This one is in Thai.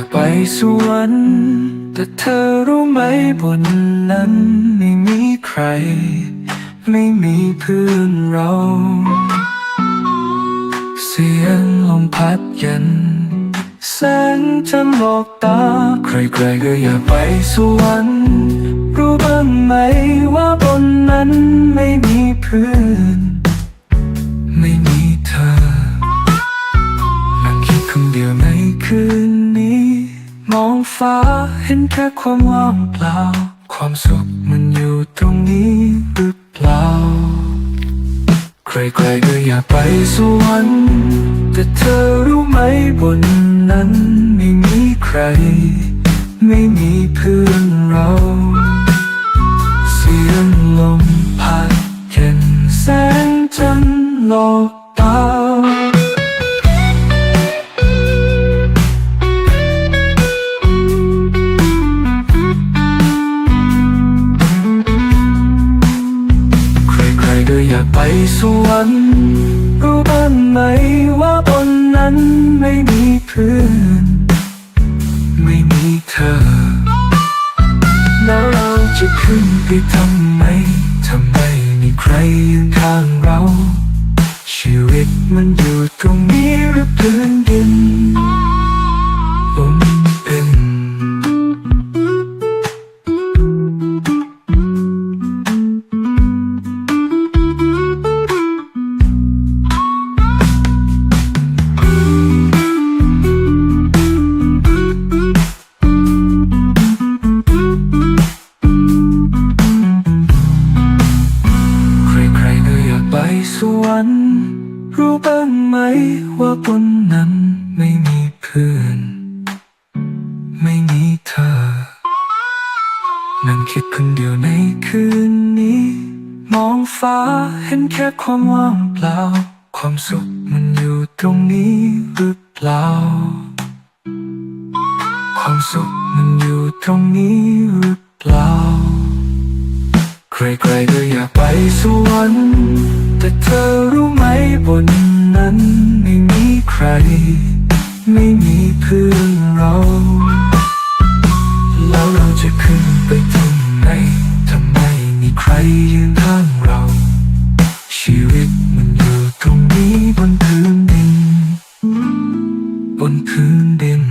ากไปสวรรค์แต่เธอรู้ไหมบนนั้นไม่มีใคร ไม่มีเพื่อนเรา เสียงลมพัดเย็นแสงจันหลอกตา ใครๆก็อย่าไปสวรรค์รู้บ้างไหมว่าบนนั้นไม่มีเพื่อน มองฟ้าเห็นแค่ความว่างเปล่า ความสุขมันอยู่ตรงนี้หรือเปล่า ใครๆก็อยากไปสวรรค์แต่เธอรู้ไหมบนนั้นไม่มีใคร ไม่มีเพื่อนเรา เสียงลมพัดเย็นแสงจันทร์ลอก อยากไปสวรรค์รู้บ้างไหมว่าบนนั้นไม่มีเพื่อนไม่มีเธอ แล้วเราจะขึ้นไปทำไมทำไมมีใครยืนข้างเรา ชีวิตมันอยู่ตรงนี้หรือพื้นดิน สวรรค์ รู้บ้างไหมว่าบนนั้นไม่มีเพื่อน ไม่มีเธอ นั่งคิดคนเดียวในคืนนี้ มองฟ้าเห็นแค่ความว่างเปล่า ความสุขมันอยู่ตรงนี้หรือเปล่า ความสุขมันอยู่ตรงนี้หรือเปล่า ใครๆก็อยากไปสวรรค์แต่เธอรู้ไหมบนนั้นไม่มีใคร ไม่มีเพื่อนเรา แล้วเราจะขึ้นไปทำไมทำไมมีใครยืนข้างเรา ชีวิตมันอยู่ตรงนี้บนพื้นดิน บนพื้นดิน